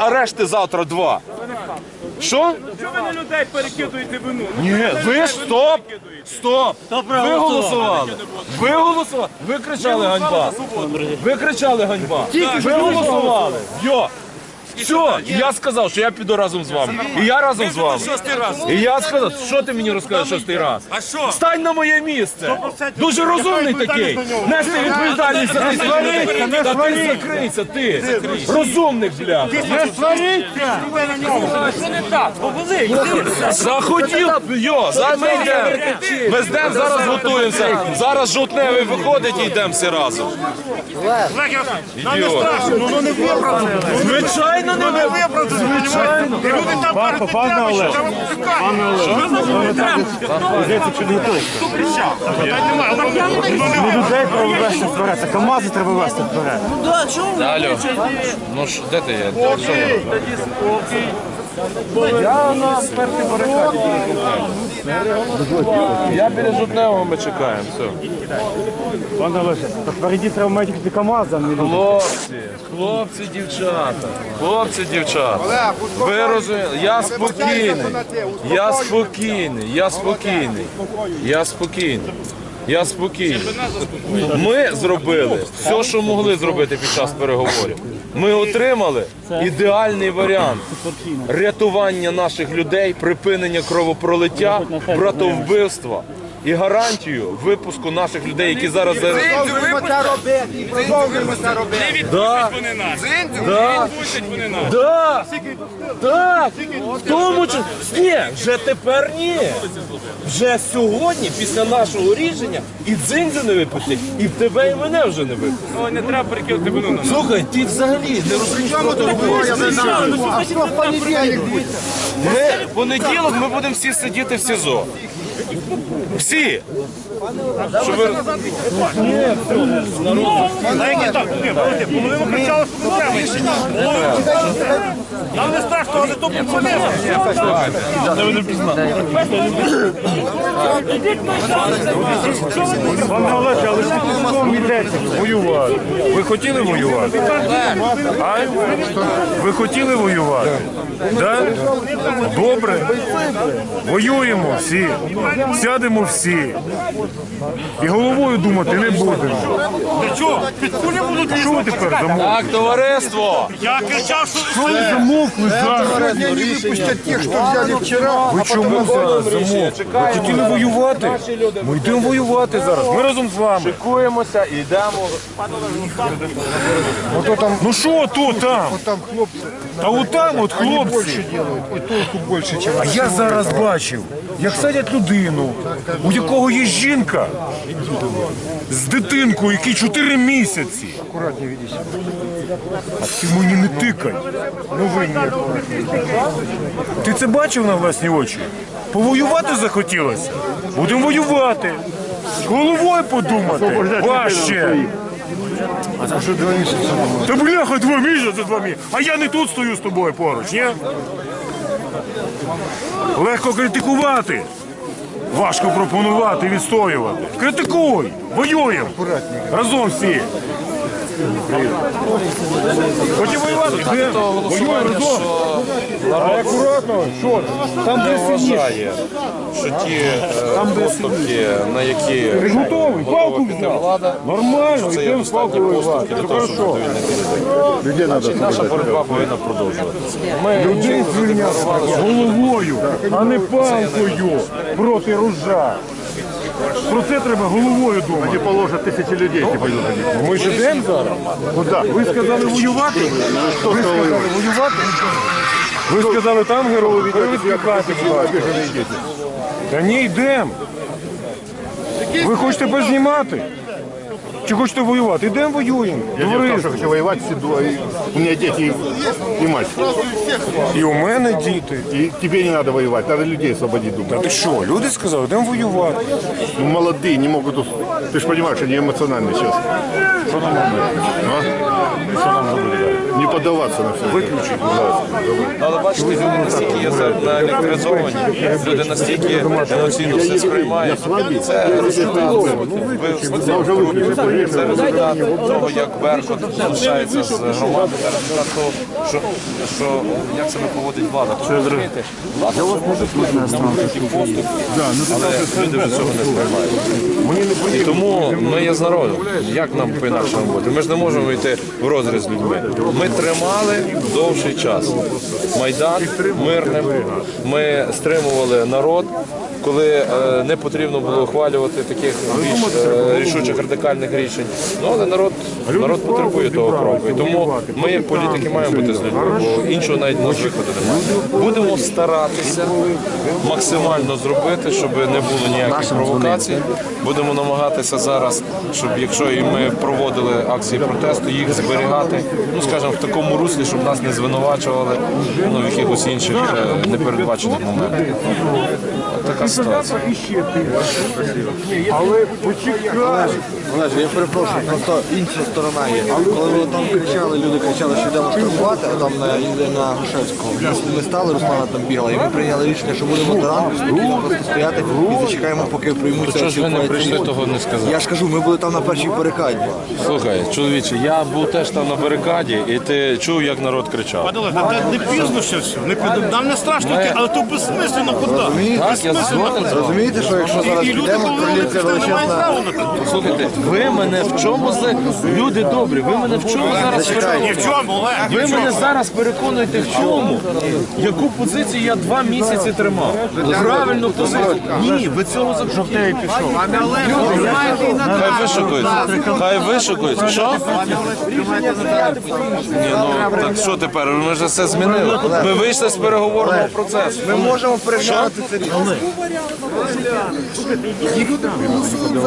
арешти завтра два. Що? Чого ви на людей перекидуєте вину? Ну, Ні, ви стоп! Стоп! Ви голосували! Ви голосували! Ви кричали ганьба! Ви кричали ганьба! Ви голосували! Йо! Все, я сказав, що я піду разом з вами. І я разом з вами. Шостий раз. І я сказав, що ти мені розкажеш шостий раз? А що? Стань на моє місце. Дуже розумний такий. Нести відповідальність за тих людей. Та ти закрийся, ти. Розумник, бля. Не сваріться! Захотів, йо, зараз ми йдемо. Ми здемо, зараз готуємося. Зараз жовтневий виходить і йдемо всі разом. Нам не Ідіот. страшно, ну ну. Звичайно, не ви. звичайно. І люди там кажуть, не треба, що там утикають. Питань немає, але ну не Людей треба вивезти вперед, а КАМАЗи треба вивезти вперед. Алло, ну ж, де ти є? Що ви? Я на першій барикаді. Я біля жовтневого ми чекаємо, все. Пане Олеже, то впереді треба мати тільки КАМАЗ, а не люди. Хлопці, хлопці, дівчата, хлопці, дівчата. Ви розумієте, я спокійний, я спокійний, я спокійний, я спокійний. Я спокійний. Ми зробили все, що могли зробити під час переговорів. Ми отримали ідеальний варіант. рятування наших людей, припинення кровопролиття, братовбивства і гарантію випуску наших людей, які зараз зараз. Продовжуємо це робити, і продовжуємо це робити. Не відпустять вони нас. Не відпустять вони нас. Так, так, в тому чи ні, вже тепер ні. Вже сьогодні, після нашого рішення, і дзиндзю не випустять, і в тебе, і мене вже не випустять. Ой, не треба перекидати вину на нас. Слухай, ти взагалі не розумієш, що ти говориш. А що в понеділок буде? Ми в понеділок ми будемо всі сидіти в СІЗО. Всі. Ви... Половину кричали, що не треба. Нам не страшно, але то половину. Пане Олеже, але ж кому йдеться воювати? Ви хотіли воювати? А? Ви хотіли воювати? Да? Добре. Воюємо всі. Сядемо всі. І головою думати не будемо. Ти чого? Під кулі будуть Що ви тепер замовкли? Так, товариство! Я кричав, що Що ви замовкли зараз? Сегодня не выпустят тех, что взяли вчера. Ви чому зараз замовкли? Ви хотіли воювати? Ми йдемо воювати зараз. Ми разом з вами. Шикуємося і йдемо. Ну що тут там? Там хлопцы Та отам от хлопці. делают, и толку больше, чем А я зараз бачив, як садять людину, у якого є жінка з дитинкою, якій 4 місяці. А ти мені не тикай. Ну ви ні. Ти це бачив на власні очі? Повоювати захотілося? Будемо воювати. З Головою подумати. Важче. А что два месяца? Та бляха, два місяці, два місяці. А я не тут стою з тобою поруч, ні? Легко критикувати. Важко пропонувати, відстоювати. Критикуй, воюємо. Разом всі. Хочеш воювати? Де? Воюємо разом. А акуратно, що? Там де сильніше. що ті е, поступки, на які Ти готовий? Палку взяв. Нормально, йдемо з палкою воювати. поступки Це хорошо. наша боротьба повинна продовжуватися. Людей звільняти головою, а не палкою проти ружа. Про це треба головою думати. Они положить тисячі людей, які типа, Ми ж йдемо зараз. Куда? Ви сказали воювати? Ви сказали воювати? Ви сказали там герої ви відкликати. Та ні, йдемо. Ви хочете познімати? Чи хочете воювати? Йдемо воюємо. Я не Товариство. что хочу воевать, сиду, и у меня дети и, и мать. І у мене діти. И тебе не надо воевать, надо людей освободить, Та думаю. ти що, люди сказали, йдемо воювати. Ну, молодые не могут... ус- Ты же понимаешь, они эмоциональны сейчас. А? Не поддаваться на все. Выключить. Але бачите, люди настільки є наелектризовані, люди настільки емоційно все сприймають. Це розчуває. Ви Я уже выключил. це результат того, як Беркут залишається з громади, це результат того, що, що як себе поводить влада. Розумієте, влада може бути поступ, але люди від цього не сприймають. І тому ми є з народом. Як нам по-інакшому бути? Ми ж не можемо йти в розріз з людьми. Ми тримали довший час. Майдан мирним. Ми стримували народ. Коли е, не потрібно було ухвалювати таких більш е, рішучих радикальних рішень, ну але народ народ потребує того кроку. І тому ми, як політики, маємо бути з людьми, бо іншого навіть нас виходу немає. Будемо старатися максимально зробити, щоб не було ніяких провокацій. Будемо намагатися зараз, щоб якщо і ми проводили акції протесту, їх зберігати, ну скажімо, в такому руслі, щоб нас не звинувачували ну, в якихось інших е, непередбачених моментах. От Така ситуація. Але почекай. Олеже, я перепрошую, просто інша сторона є. Коли ви там кричали, люди кричали, що йдемо штрафувати, а там на, на Грушевського. Ми- стали, Руслана там бігала, і ми прийняли рішення, що будемо до ранку спокійно просто стояти і зачекаємо, поки приймуться. Чого ж ви не прийшли, того не сказали? Я ж кажу, ми були там на першій барикаді. Слухай, чоловіче, я був теж там на барикаді, і ти чув, як народ кричав. Падале, та не пізно ще все. Не нам не страшно але то безсмислено куди. Так, я згоден з вами. Розумієте, що якщо зараз підемо, пролється величезна... права на те. Слухайте, ви мене в чому за люди добрі? Ви мене в чому зараз Ні в переконуєте? чому, Олег, ні Ви в мене зараз переконуєте в чому? Яку позицію я два місяці тримав? Правильну позицію. Ні, ви цього жовтеє пішов. Хай вишукується. Хай вишукується. Що? Ні, ну так що тепер? Ми вже все змінили. Ми вийшли з переговорного процесу. Ми можемо переглянути це рішення. Слухайте, ну,